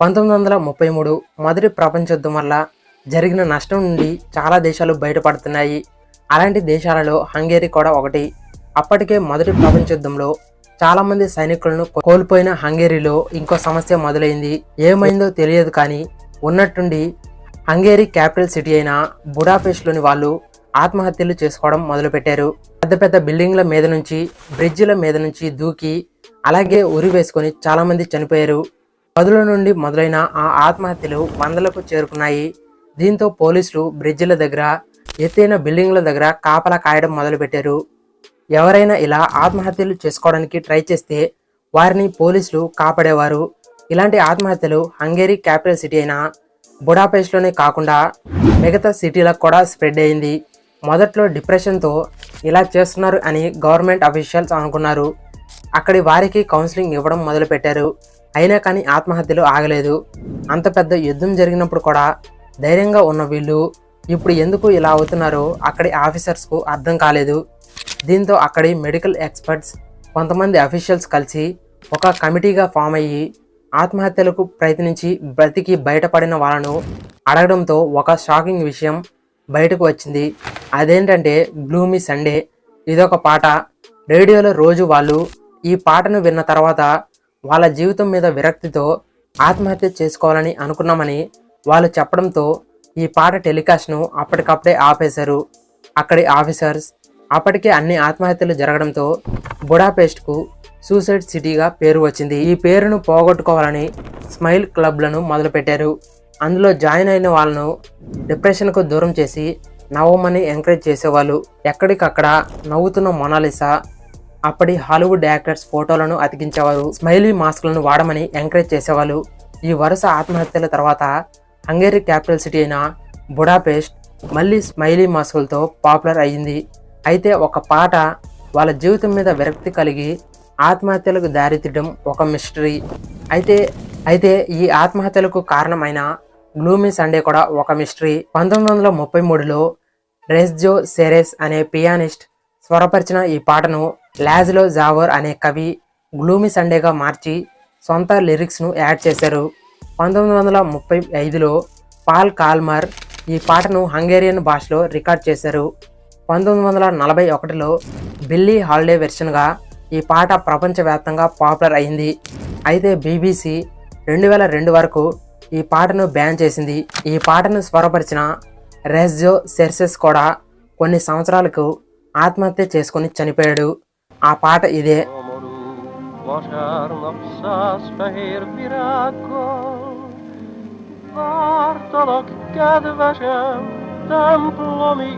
పంతొమ్మిది వందల ముప్పై మూడు మొదటి ప్రపంచ యుద్ధం వల్ల జరిగిన నష్టం నుండి చాలా దేశాలు బయటపడుతున్నాయి. అలాంటి దేశాలలో హంగేరీ కూడా ఒకటి. అప్పటికే మొదటి ప్రపంచ యుద్ధంలో చాలామంది సైనికులను కోల్పోయిన హంగేరీలో ఇంకో సమస్య మొదలైంది. ఏమైందో తెలియదు కానీ ఉన్నట్టుండి హంగేరీ క్యాపిటల్ సిటీ అయిన బుడాపేస్ట్లోని వాళ్ళు ఆత్మహత్యలు చేసుకోవడం మొదలుపెట్టారు. పెద్ద పెద్ద బిల్డింగ్ల మీద నుంచి బ్రిడ్జిల మీద నుంచి దూకి అలాగే ఉరి వేసుకొని చాలామంది చనిపోయారు. పదుల నుండి మొదలైన ఆ ఆత్మహత్యలు వందలకు చేరుకున్నాయి. దీంతో పోలీసులు బ్రిడ్జిల దగ్గర ఎత్తైన బిల్డింగ్ల దగ్గర కాపలా కాయడం మొదలుపెట్టారు. ఎవరైనా ఇలా ఆత్మహత్యలు చేసుకోవడానికి ట్రై చేస్తే వారిని పోలీసులు కాపాడేవారు. ఇలాంటి ఆత్మహత్యలు హంగేరీ క్యాపిటల్ సిటీ అయిన బుడాపేస్ట్లోనే కాకుండా మిగతా సిటీలకు కూడా స్ప్రెడ్ అయింది. మొదట్లో డిప్రెషన్తో ఇలా చేస్తున్నారు అని గవర్నమెంట్ అఫీషియల్స్ అనుకున్నారు. అక్కడి వారికి కౌన్సిలింగ్ ఇవ్వడం మొదలుపెట్టారు. అయినా కానీ ఆత్మహత్యలు ఆగలేదు. అంత పెద్ద యుద్ధం జరిగినప్పుడు కూడా ధైర్యంగా ఉన్న వీళ్ళు ఇప్పుడు ఎందుకు ఇలా అవుతున్నారో అక్కడి ఆఫీసర్స్కు అర్థం కాలేదు. దీంతో అక్కడి మెడికల్ ఎక్స్పర్ట్స్ కొంతమంది అఫీషియల్స్ కలిసి ఒక కమిటీగా ఫామ్ అయ్యి ఆత్మహత్యలకు ప్రయత్నించి బ్రతికి బయటపడిన వాళ్ళను అడగడంతో ఒక షాకింగ్ విషయం బయటకు వచ్చింది. అదేంటంటే గ్లూమీ సండే ఇదొక పాట. రేడియోలో రోజు వాళ్ళు ఈ పాటను విన్న తర్వాత వాళ్ళ జీవితం మీద విరక్తితో ఆత్మహత్య చేసుకోవాలని అనుకున్నామని వాళ్ళు చెప్పడంతో ఈ పాట టెలికాస్ట్ను అప్పటికప్పుడే ఆపేశారు. అక్కడి ఆఫీసర్స్ అప్పటికే అన్ని ఆత్మహత్యలు జరగడంతో బుడాపేస్ట్కు సూసైడ్ సిటీగా పేరు వచ్చింది. ఈ పేరును పోగొట్టుకోవాలని స్మైల్ క్లబ్లను మొదలుపెట్టారు. అందులో జాయిన్ అయిన వాళ్ళను డిప్రెషన్కు దూరం చేసి నవ్వమని ఎంకరేజ్ చేసేవాళ్ళు. ఎక్కడికక్కడ నవ్వుతున్న మొనాలిసా అప్పటి హాలీవుడ్ యాక్టర్స్ ఫోటోలను అతికించేవారు స్మైలీ మాస్క్లను వాడమని ఎంకరేజ్ చేసేవాళ్ళు. ఈ వరుస ఆత్మహత్యల తర్వాత హంగేరీ క్యాపిటల్ సిటీ అయిన బుడాపెస్ట్ మళ్ళీ స్మైలీ మాస్కులతో పాపులర్ అయ్యింది. అయితే ఒక పాట వాళ్ళ జీవితం మీద విరక్తి కలిగి ఆత్మహత్యలకు దారితీయడం ఒక మిస్టరీ. అయితే అయితే ఈ ఆత్మహత్యలకు కారణమైన గ్లూమీ సండే కూడా ఒక మిస్టరీ. పంతొమ్మిది వందల ముప్పై మూడులో రెస్జో సెరెస్ అనే పియానిస్ట్ స్వరపరిచిన ఈ పాటను లాజ్లో జావర్ అనే కవి గ్లూమి సండేగా మార్చి సొంత లిరిక్స్ను యాడ్ చేశారు. పంతొమ్మిది వందల ముప్పై ఐదులో పాల్ కాల్మర్ ఈ పాటను హంగేరియన్ భాషలో రికార్డ్ చేశారు. పంతొమ్మిది వందల నలభై ఒకటిలో బిల్లీ హాలిడే వెర్షన్గా ఈ పాట ప్రపంచవ్యాప్తంగా పాపులర్ అయింది. అయితే బీబీసీ రెండు వేల రెండు వరకు ఈ పాటను బ్యాన్ చేసింది. ఈ పాటను స్వరపరిచిన రెజ్జో సెర్సెస్ కూడా కొన్ని సంవత్సరాలకు ఆత్మహత్య చేసుకుని చనిపోయాడు. ఆ పాట ఇదే Szomorú vasárnap száz fehér virággal Vártalak, kedvesem, templomi